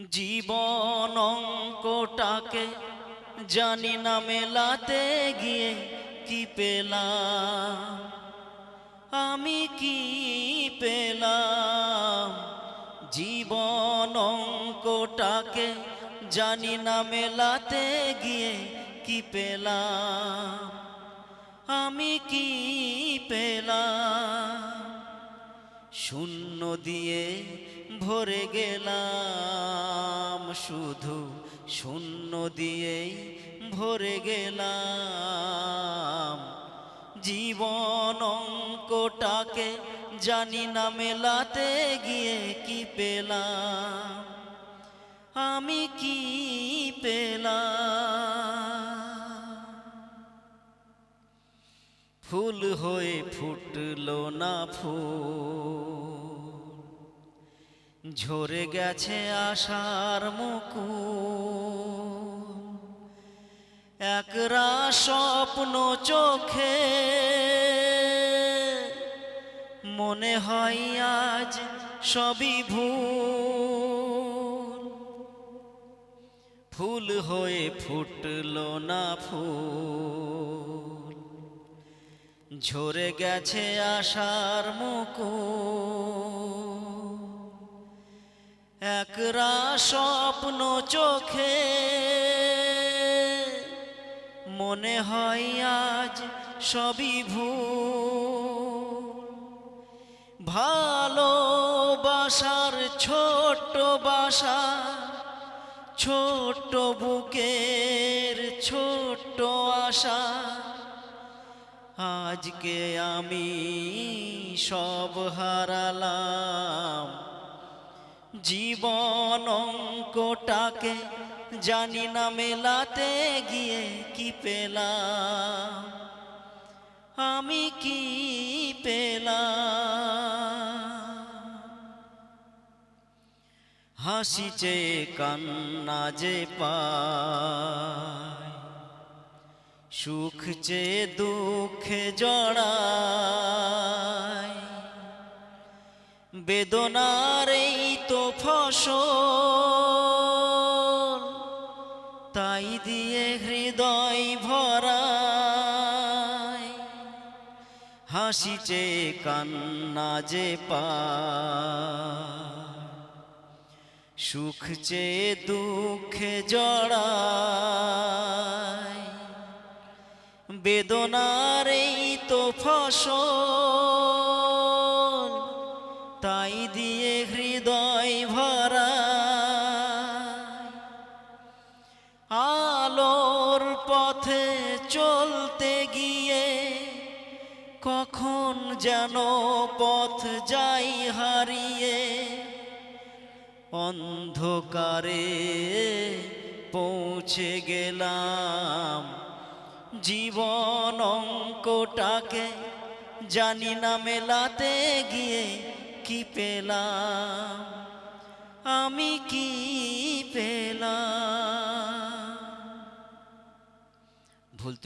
জীবন অঙ্কটাকে জানি না মেলাতে গিয়ে কি পেলাম। আমি কি পেলাম? জীবন অঙ্কটাকে জানি না মেলাতে গিয়ে কি পেলাম। আমি কি পেলাম? শূন্য দিয়ে ভরে গেলাম, শুধু শূন্য দিয়েই ভরে গেলাম। জীবন অঙ্কটাকে জানি না মেলাতে গিয়ে কি পেলাম। আমি কি পেলাম? ফুল হয়ে ফুটলো না ফুল। ঝরে গেছে আশার মুকুল, একরা স্বপ্ন চোখে। মনে হয় আজ সবই ভুল। ফুল হয়ে ফুটলো না ফুল। ঝরে গেছে আশার মুকুল একরা স্বপ্ন চোখে। মনে হয় আজ সবই ভুল। ভালোবাসার ছোট্ট বাসা, ছোট্ট বুকের ছোট্ট আশা। আজকে আমি সব হারালাম। জীবন অঙ্কটাকে জানি না মেলাতে গিয়ে কি পেলাম। আমি কি পেলাম? হাসি চেয়ে কান্না যে পায়। সুখ চেয়ে দুঃখে জড়ায়, বেদনার এই তো ফসল, তাই দিয়ে হৃদয় ভরায়। হাসি চেয়ে কান্না যে পা সুখ চেয়ে দুঃখে জড়ায়। বেদনার এই তো ফসল, তাই দিয়ে হৃদয় ভরা। আলোর পথে চলতে গিয়ে কখন যেন পথ যাই হারিয়ে, অন্ধকারে পৌঁছে গেলাম। জীবন অঙ্কটাকে জানি না মেলাতে গিয়ে কি পেলাম? আমি কি